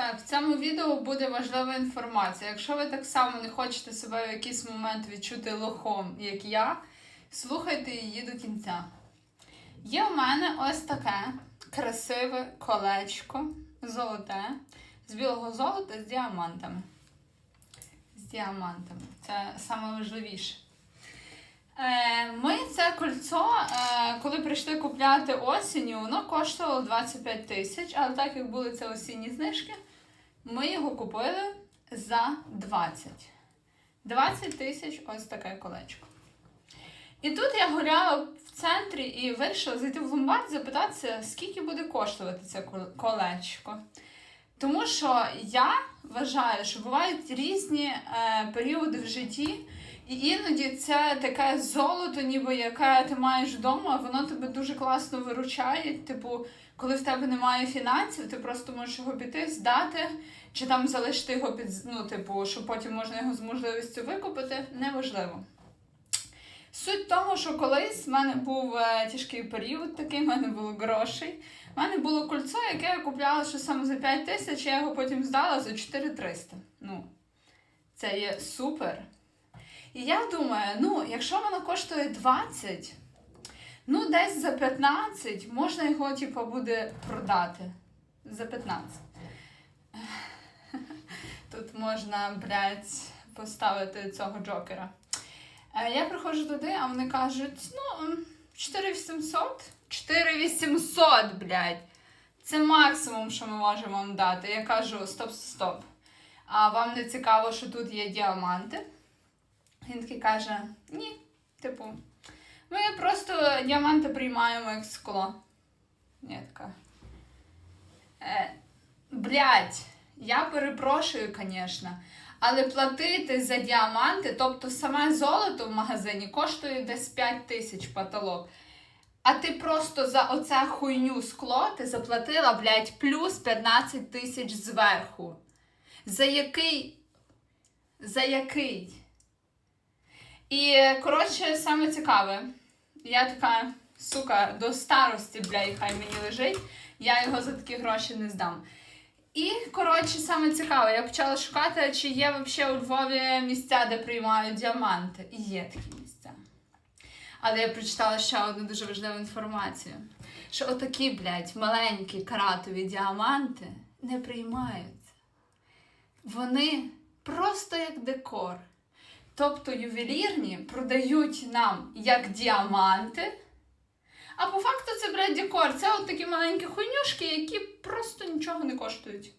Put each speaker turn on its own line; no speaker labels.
Так, в цьому відео буде важлива інформація. Якщо ви так само не хочете себе в якийсь момент відчути лохом, як я, слухайте її до кінця. Є у мене ось таке красиве колечко золоте, з білого золота з діамантами. З діамантами. Це найважливіше. Е, Ми це кольцо, е, коли прийшли купляти осінню, воно коштувало 25 тисяч, але так як були це осінні знижки, ми його купили за 20. 20 тисяч ось таке колечко. І тут я гуляла в центрі і вирішила зайти в ломбард, запитатися, скільки буде коштувати це колечко. Тому що я вважаю, що бувають різні е, періоди в житті, і іноді це таке золото, ніби яке ти маєш вдома, воно тебе дуже класно виручає. Типу, коли в тебе немає фінансів, ти просто можеш його піти, здати, чи там залишити його під ну, типу, що потім можна його з можливістю викупити, неважливо. Суть тому, що колись в мене був е, тяжкий період такий, в мене було грошей. У мене було кольцо, яке я купляла ще саме за 5 тисяч, я його потім здала за 4300. Ну, це є супер. І я думаю, ну, якщо воно коштує 20, ну десь за 15 можна його, типу, буде продати. За 15. Тут можна, блядь, поставити цього джокера. Е, Я приходжу туди, а вони кажуть, ну, м, 4800. 4800, блядь. Це максимум, що ми можемо вам дати. Я кажу, стоп, стоп. А вам не цікаво, що тут є діаманти? Він такий каже: ні, типу, ми просто діаманти приймаємо як скло. Я така. Е, блядь, я перепрошую, звісно. Але платити за діаманти, тобто саме золото в магазині коштує десь 5 тисяч потолок. А ти просто за оце хуйню скло ти заплатила, блядь, плюс 15 тисяч зверху. За який. За який? І, коротше, саме цікаве, я така, сука, до старості, блядь, хай мені лежить, я його за такі гроші не здам. І, коротше, саме цікаве, я почала шукати, чи є взагалі у Львові місця, де приймають діаманти. І є такі місця. Але я прочитала ще одну дуже важливу інформацію: що отакі, блядь, маленькі каратові діаманти не приймаються. Вони просто як декор. Тобто ювелірні продають нам як діаманти. А по факту це, блядь, декор. Це от такі маленькі хуйнюшки, які просто нічого не коштують.